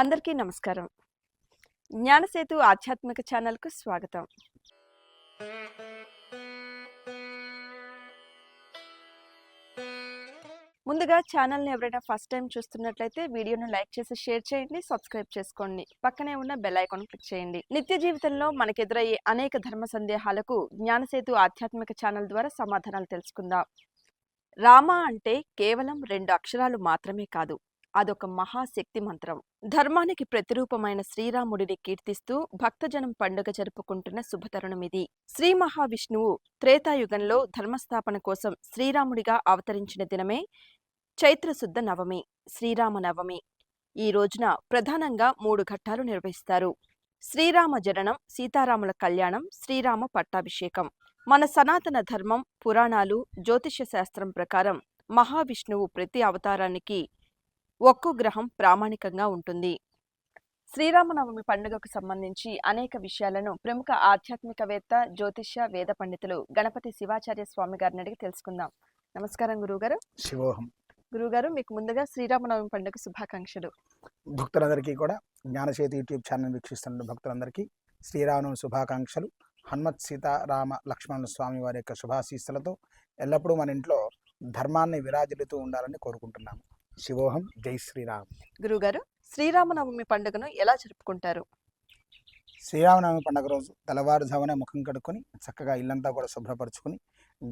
అందరికీ నమస్కారం. జ్ఞానసేతు ఆధ్యాత్మిక ఛానల్కు స్వాగతం. ముందుగా ఛానల్ని ఎవరైనా ఫస్ట్ టైం చూస్తున్నట్లయితే వీడియోను లైక్ చేసి షేర్ చేయండి సబ్స్క్రైబ్ చేసుకోండి. పక్కనే ఉన్న బెల్ ఐకాన్ క్లిక్ చేయండి. నిత్య జీవితంలో మనకెదురయ్యే అనేక ధర్మ సందేహాలకు జ్ఞానసేతు ఆధ్యాత్మిక ఛానల్ ద్వారా సమాధానాలు తెలుసుకుందాం. రామ అంటే కేవలం రెండు అక్షరాలు మాత్రమే కాదు. అదొక మహాశక్తి మంత్రం. ధర్మానికి ప్రతిరూపమైన శ్రీరాముడిని కీర్తిస్తూ భక్తజనం పండుగ జరుపుకుంటున్న శుభతరుణం ఇది. శ్రీ మహావిష్ణువు త్రేతాయుగంలో ధర్మస్థాపన కోసం శ్రీరాముడిగా అవతరించిన దినమే చైత్రశుద్ధ నవమి శ్రీరామ నవమి ఈ రోజున ప్రధానంగా మూడు ఘట్టాలు నిర్వహిస్తారు. శ్రీరామ జననం సీతారాముల కళ్యాణం శ్రీరామ పట్టాభిషేకం. మన సనాతన ధర్మం పురాణాలు జ్యోతిష్య శాస్త్రం ప్రకారం మహావిష్ణువు ప్రతి అవతారానికి ఒక్కో గ్రహం ప్రామాణికంగా ఉంటుంది. శ్రీరామనవమి పండుగకు సంబంధించి అనేక విషయాలను ప్రముఖ ఆధ్యాత్మికవేత్త జ్యోతిష్య వేద పండితులు గణపతి శివాచార్య స్వామి గారిని అడిగి తెలుసుకుందాం. నమస్కారం గురువుగారు. శివోహం. గురువుగారు మీకు ముందుగా శ్రీరామనవమి పండుగ శుభాకాంక్షలు. భక్తులందరికీ కూడా జ్ఞానచేతి యూట్యూబ్ ఛానల్ వీక్షిస్తున్న భక్తులందరికీ శ్రీరామనవమి శుభాకాంక్షలు. హనుమత్ సీతారామ లక్ష్మణ స్వామి వారి యొక్క శుభాశీస్సులతో ఎల్లప్పుడూ మన ఇంట్లో ధర్మాన్ని విరాజిల్లుతూ ఉండాలని కోరుకుంటున్నాము. శివోహం. జై శ్రీరామ్. గురువుగారు శ్రీరామనవమి పండుగను ఎలా జరుపుకుంటారు? శ్రీరామనవమి పండుగ రోజు తెల్లవారుజామున ముఖం కడుక్కొని చక్కగా ఇల్లంతా కూడా శుభ్రపరచుకుని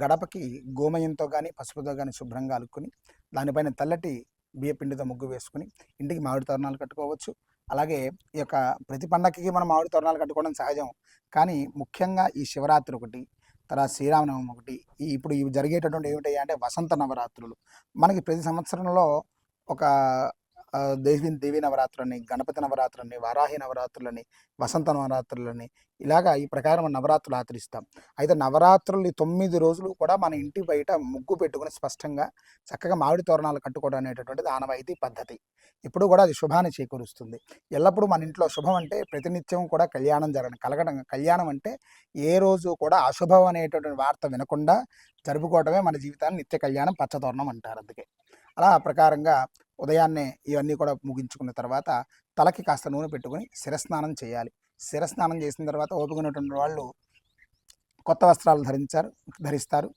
గడపకి గోమయంతో కానీ పసుపుతో కానీ శుభ్రంగా అలుక్కుని దానిపైన తెల్లటి బియ్యపిండితో ముగ్గు వేసుకుని ఇంటికి మామిడి తోరణాలు కట్టుకోవచ్చు. అలాగే ఈ యొక్క ప్రతి పండగకి మనం మామిడి తోరణాలు కట్టుకోవడం సహజం. కానీ ముఖ్యంగా ఈ శివరాత్రి ఒకటి తర్వాత శ్రీరామనవమి ఒకటి. ఈ ఇప్పుడు ఇవి జరిగేటటువంటి ఏమిటి అంటే వసంత నవరాత్రులు. మనకి ప్రతి సంవత్సరంలో ఒక దేవి దేవి నవరాత్రులని గణపతి నవరాత్రులని వారాహి నవరాత్రులని వసంత నవరాత్రులని ఇలాగా ఈ ప్రకారం మనం నవరాత్రులు ఆచరిస్తాం. అయితే నవరాత్రులు తొమ్మిది రోజులు కూడా మన ఇంటి బయట ముగ్గు పెట్టుకుని స్పష్టంగా చక్కగా మామిడి తోరణాలు కట్టుకోవడం అనేటటువంటిది ఆనవాయితీ పద్ధతి. ఇప్పుడు కూడా అది శుభాన్ని చేకూరుస్తుంది. ఎల్లప్పుడూ మన ఇంట్లో శుభం అంటే ప్రతినిత్యం కూడా కళ్యాణం జరగడం కలగడం కళ్యాణం అంటే ఏ రోజు కూడా అశుభం అనేటటువంటి వార్త వినకుండా జరుపుకోవడమే మన జీవితాన్ని నిత్య కళ్యాణం పచ్చతోరణం అంటారు అందుకే. అలా ఆ ప్రకారంగా ఉదయాన్నే ఇవన్నీ కూడా ముగించుకున్న తర్వాత తలకి కాస్త నూనె పెట్టుకుని శిరస్నానం చేయాలి. శిరస్నానం చేసిన తర్వాత ఓపికనటువంటి వాళ్ళు కొత్త వస్త్రాలు ధరించారు ధరిస్తారు.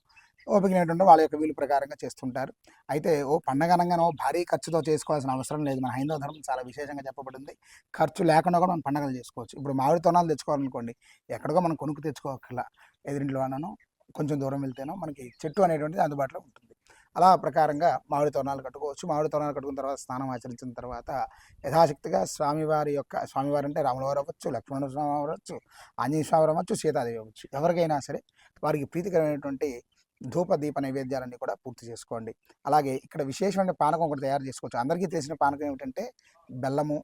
ఓపికనేటువంటి వాళ్ళ యొక్క వీలు ప్రకారంగా చేస్తుంటారు. అయితే ఓ పండగ అనగానో భారీ ఖర్చుతో చేసుకోవాల్సిన అవసరం లేదు. మన హైందవ ధర్మం చాలా విశేషంగా చెప్పబడింది. ఖర్చు లేకుండా కూడా మనం పండగలు చేసుకోవచ్చు. ఇప్పుడు మామిడి తోనాలు తెచ్చుకోవాలనుకోండి ఎక్కడికో మనం కొనుక్కు తెచ్చుకోకర్లా ఎదురింట్లోనో కొంచెం దూరం వెళ్తేనో మనకి చెట్టు అనేటువంటిది అందుబాటులో ఉంటుంది. అలా ప్రకారంగా మామిడి తోరణాలు కట్టుకోవచ్చు. మామిడి తోరణాలు కట్టుకున్న తర్వాత స్నానం ఆచరించిన తర్వాత యథాశక్తిగా స్వామివారి యొక్క స్వామివారు అంటే రాములవారు అవ్వచ్చు లక్ష్మణ స్వామి అవ్వచ్చు ఆంజనేయ స్వామి అవ్వచ్చు సీతాదేవి అవ్వచ్చు. ఎవరికైనా సరే వారికి ప్రీతికరమైనటువంటి ధూప దీప నైవేద్యాలన్నీ కూడా పూర్తి చేసుకోండి. అలాగే ఇక్కడ విశేషమైన పానకం ఒకటి తయారు చేసుకోవచ్చు. అందరికీ తెలిసిన పానకం ఏమిటంటే బెల్లము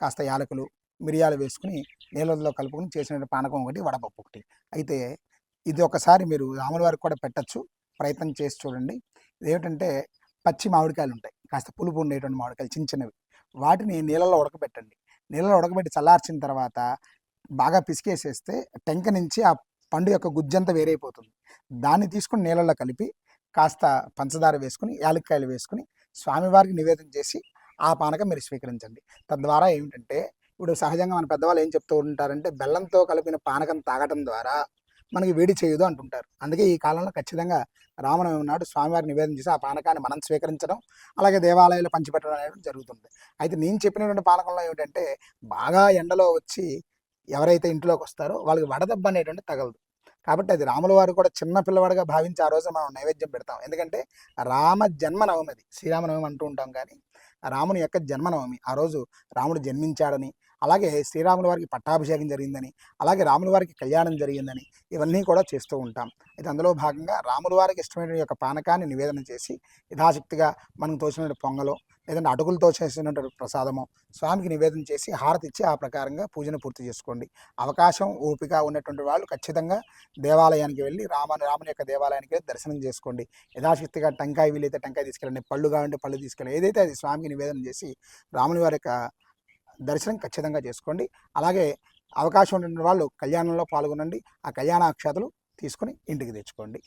కాస్త యాలకులు మిరియాలు వేసుకుని నీళ్ళలో కలుపుకొని చేసిన పానకం ఒకటి వడపప్పు ఒకటి. అయితే ఇది ఒకసారి మీరు రాముల వారికి కూడా పెట్టచ్చు. ప్రయత్నం చేసి చూడండి. ఏమిటంటే పచ్చి మామిడికాయలు ఉంటాయి కాస్త పులుపు ఉండేటువంటి మామిడికాయలు చిన్న చిన్నవి. వాటిని నీళ్ళలో ఉడకబెట్టండి. నీళ్ళలో ఉడకబెట్టి చల్లార్చిన తర్వాత బాగా పిసికేసేస్తే టెంక నుంచి ఆ పండు యొక్క గుజ్జంతా వేరైపోతుంది. దాన్ని తీసుకుని నీళ్ళలో కలిపి కాస్త పంచదార వేసుకుని యాలక్కాయలు వేసుకుని స్వామివారికి నివేదన చేసి ఆ పానకం మీరు స్వీకరించండి. తద్వారా ఏమిటంటే ఇప్పుడు సహజంగా మన పెద్దవాళ్ళు ఏం చెప్తూ ఉంటారంటే బెల్లంతో కలిపిన పానకం తాగటం ద్వారా మనకి వేడి చేయదు అంటుంటారు. అందుకే ఈ కాలంలో ఖచ్చితంగా రామనవమి నాడు స్వామివారి నివేదన చేసి ఆ పానకాన్ని మనం స్వీకరించడం అలాగే దేవాలయాలు పంచిపెట్టడం అనేది జరుగుతుంది. అయితే నేను చెప్పినటువంటి పానకంలో ఏమిటంటే బాగా ఎండలో వచ్చి ఎవరైతే ఇంట్లోకి వస్తారో వాళ్ళకి వడదెబ్బ అనేటువంటి తగలదు. కాబట్టి అది రాముల వారు కూడా చిన్న పిల్లవాడిగా భావించి ఆ రోజు మనం నైవేద్యం పెడతాం. ఎందుకంటే రామ జన్మనవమి అది. శ్రీరామనవమి అంటూ ఉంటాం కానీ రాముని యొక్క జన్మనవమి ఆ రోజు రాముడు జన్మించాడని అలాగే శ్రీరాముల వారికి పట్టాభిషేకం జరిగిందని అలాగే రాముల వారికి కళ్యాణం జరిగిందని ఇవన్నీ కూడా చేస్తూ ఉంటాం. అయితే అందులో భాగంగా రాముల వారికి ఇష్టమైన యొక్క పానకాన్ని నివేదన చేసి యథాశక్తిగా మనకు తోచినటువంటి పొంగలో లేదంటే అటుకులతో చేసినటువంటి ప్రసాదము స్వామికి నివేదన చేసి హారతి ఇచ్చి ఆ ప్రకారంగా పూజను పూర్తి చేసుకోండి. అవకాశం ఓపిక ఉన్నటువంటి వాళ్ళు ఖచ్చితంగా దేవాలయానికి వెళ్ళి రామాను రాముని యొక్క దేవాలయానికి వెళ్ళి దర్శనం చేసుకోండి. యథాశక్తిగా టెంకాయ వీలైతే టెంకాయ తీసుకెళ్ళండి పళ్ళు కావాలంటే పళ్ళు తీసుకెళ్ళండి. ఏదైతే అది స్వామికి నివేదన చేసి రాముని వారి యొక్క దర్శనం ఖచ్చితంగా చేసుకోండి. అలాగే అవకాశం ఉన్న వాళ్ళు కళ్యాణంలో పాల్గొనండి. ఆ కళ్యాణ అక్షతలు తీసుకుని ఇంటికి తెచ్చుకోండి.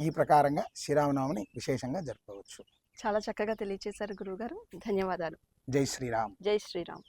ఈ ప్రకారంగా శ్రీరామనవమిని విశేషంగా జరుపుకోవచ్చు. చాలా చక్కగా తెలియజేశారు గురువుగారు. ధన్యవాదాలు. జై శ్రీరామ్. జై శ్రీరామ్.